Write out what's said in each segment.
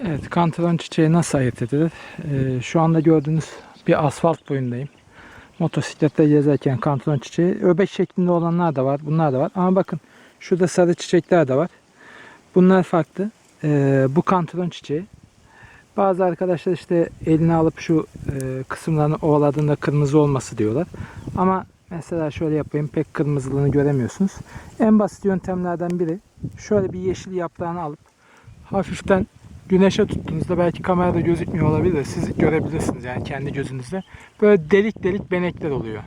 Evet, kantaron çiçeği nasıl ayırt edilir? Ee, şu anda gördüğünüz bir asfalt boyundayım. Motosiklette gezerken kantaron çiçeği. Öbek şeklinde olanlar da var, bunlar da var. Ama bakın şurada sarı çiçekler de var. Bunlar farklı. Ee, bu kantaron çiçeği. Bazı arkadaşlar işte eline alıp şu e, kısımlarını ovaladığında kırmızı olması diyorlar. Ama mesela şöyle yapayım pek kırmızılığını göremiyorsunuz. En basit yöntemlerden biri şöyle bir yeşil yaprağını alıp hafiften güneşe tuttuğunuzda belki kamerada gözükmüyor olabilir de siz görebilirsiniz yani kendi gözünüzle. Böyle delik delik benekler oluyor.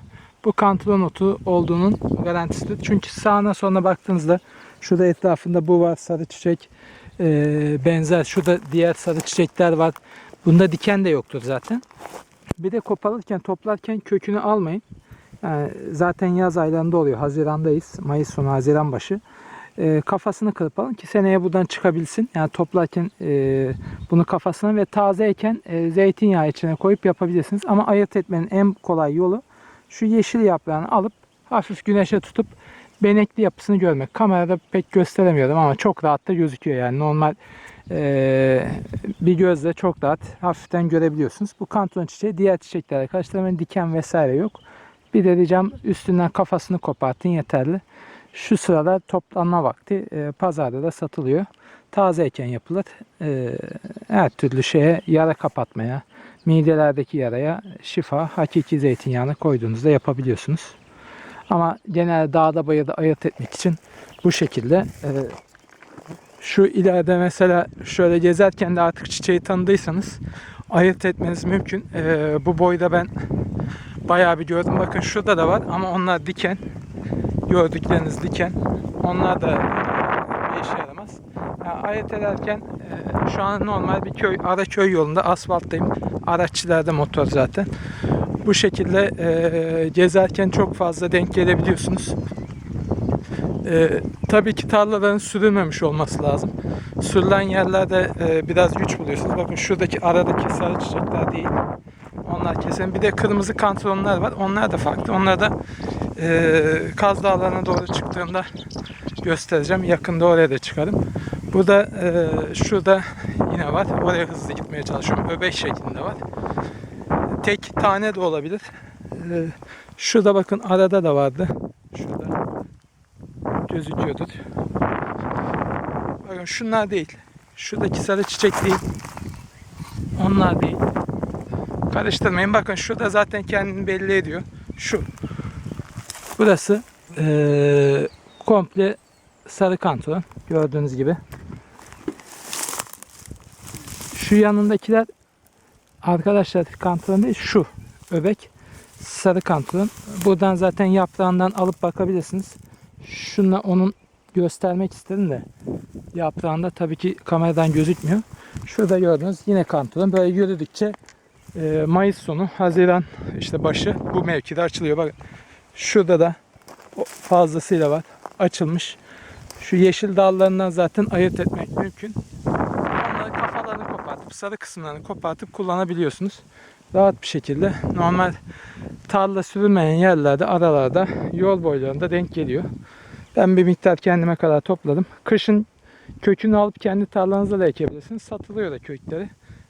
Bu kantaron otu olduğunun garantisidir. Çünkü sağına soluna baktığınızda şurada etrafında bu var sarı çiçek e, benzer şurada diğer sarı çiçekler var. Bunda diken de yoktur zaten. Bir de koparırken toplarken kökünü almayın. Yani zaten yaz aylarında oluyor. Hazirandayız. Mayıs sonu Haziran başı. E, kafasını kırıp alın ki seneye buradan çıkabilsin. Yani toplarken e, bunu kafasına ve tazeyken e, zeytinyağı içine koyup yapabilirsiniz. Ama ayırt etmenin en kolay yolu şu yeşil yaprağını alıp hafif güneşe tutup benekli yapısını görmek. Kamerada pek gösteremiyorum ama çok rahat da gözüküyor yani normal e, bir gözle çok rahat hafiften görebiliyorsunuz. Bu kanton çiçeği diğer çiçeklerle karıştırmayın diken vesaire yok. Bir de diyeceğim üstünden kafasını kopartın yeterli. Şu sıralar toplanma vakti e, pazarda da satılıyor. Tazeyken yapılır. E, her türlü şeye yara kapatmaya, midelerdeki yaraya şifa, hakiki zeytinyağını koyduğunuzda yapabiliyorsunuz. Ama genel dağda bayırda ayırt etmek için bu şekilde e, şu ileride mesela şöyle gezerken de artık çiçeği tanıdıysanız ayırt etmeniz mümkün. E, bu boyda ben bayağı bir gördüm. Bakın şurada da var ama onlar diken. Gördükleriniz diken. Onlar da bir işe yaramaz. Yani ayırt ederken e, şu an normal bir köy, ara köy yolunda asfalttayım. Araççılarda motor zaten. Bu şekilde e, gezerken çok fazla denk gelebiliyorsunuz. E, tabii ki tarlaların sürülmemiş olması lazım. Sürülen yerlerde e, biraz güç buluyorsunuz. Bakın şuradaki aradaki sarı çiçekler değil. Onlar kesin. Bir de kırmızı kantronlar var. Onlar da farklı. Onlar da e, Kaz Dağları'na doğru çıktığımda göstereceğim. Yakında oraya da çıkarım. Burada e, şurada yine var. Oraya hızlı gitmeye çalışıyorum. Öbek şeklinde var. Tek tane de olabilir. E, şurada bakın arada da vardı. Şurada gözüküyordur. Bakın şunlar değil. Şuradaki sarı çiçek değil. Onlar değil. Karıştırmayın. Bakın şurada zaten kendini belli ediyor. Şu. Burası eee, komple sarı kanton. Gördüğünüz gibi. Şu yanındakiler arkadaşlar kanton değil şu öbek sarı kanton. Buradan zaten yaprağından alıp bakabilirsiniz. Şunla onun göstermek istedim de yaprağında tabii ki kameradan gözükmüyor. Şurada gördüğünüz yine kanton. Böyle yürüdükçe e, Mayıs sonu, Haziran işte başı bu mevkide açılıyor. Bakın şurada da fazlasıyla var. Açılmış. Şu yeşil dallarından zaten ayırt etmek mümkün. Onları kafalarını kopartıp sarı kısımlarını kopartıp kullanabiliyorsunuz. Rahat bir şekilde normal tarla sürülmeyen yerlerde aralarda yol boylarında denk geliyor. Ben bir miktar kendime kadar topladım. Kışın kökünü alıp kendi tarlanıza da ekebilirsiniz. Satılıyor da kökleri.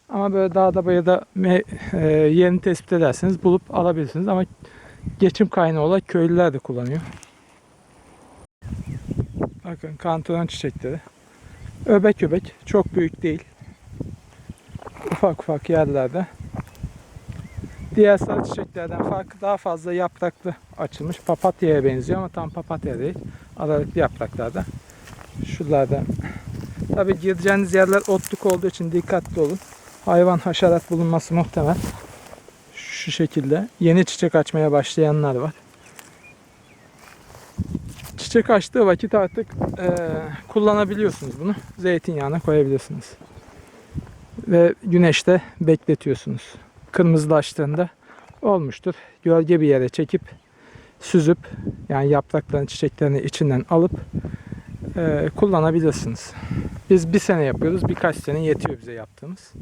Ama böyle dağda bayırda e, yerini tespit ederseniz bulup alabilirsiniz. Ama geçim kaynağı olarak köylüler de kullanıyor. Bakın kantaron çiçekleri. Öbek öbek. Çok büyük değil. Ufak ufak yerlerde. Diğer sarı çiçeklerden farkı daha fazla yapraklı açılmış. Papatya'ya benziyor ama tam papatya değil. Aralıklı yapraklarda. Şuralarda. Tabi gireceğiniz yerler otluk olduğu için dikkatli olun. Hayvan haşerat bulunması muhtemel. Şu şekilde. Yeni çiçek açmaya başlayanlar var. Çiçek açtığı vakit artık eee, kullanabiliyorsunuz bunu. Zeytinyağına koyabilirsiniz. Ve güneşte bekletiyorsunuz. Kırmızılaştığında olmuştur. Gölge bir yere çekip süzüp yani yaprakların çiçeklerini içinden alıp eee, kullanabilirsiniz. Biz bir sene yapıyoruz. Birkaç sene yetiyor bize yaptığımız.